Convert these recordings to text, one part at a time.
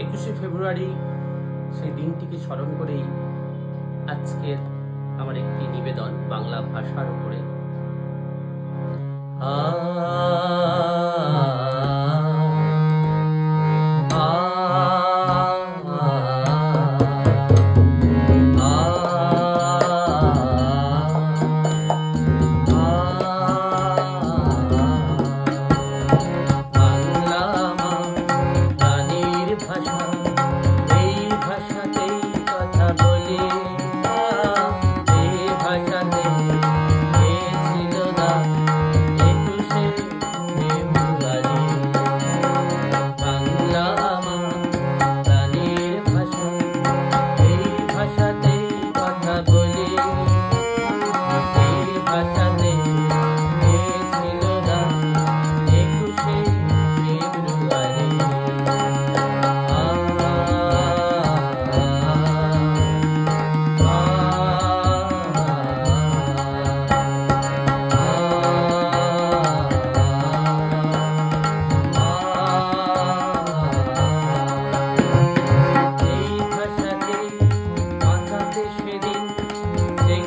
একুশে ফেব্রুয়ারি সেই দিনটিকে স্মরণ করেই আজকের আমার একটি নিবেদন বাংলা ভাষার উপরে। আ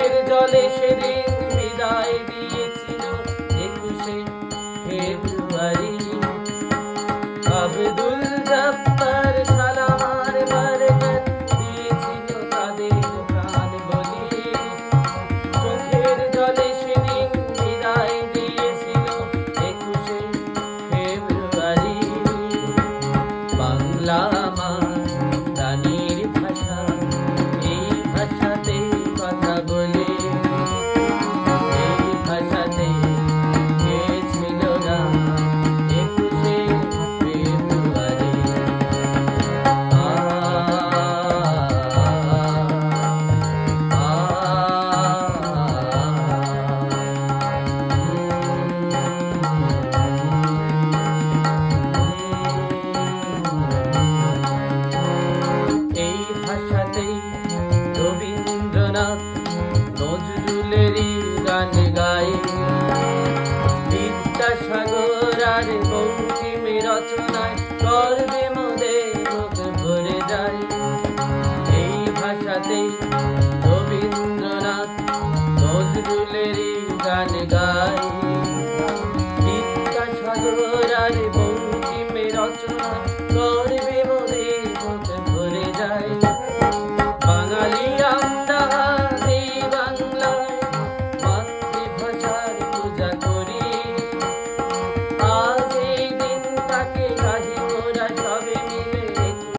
চোখের জলে সেদিন বিদায় দিয়েছিল একুশে ফেব্রুয়ারি। আবদুল বঙ্কিমে রচনায় করবে মোদের মুখ ভরে যায়। এই ভাষাতেই রবীন্দ্রনাথ নজরুলেরই গান গায়। বিদ্যাসাগর আর বঙ্কিমে রচনা করবে মোদের মুখ ভরে যায়। বাঙালি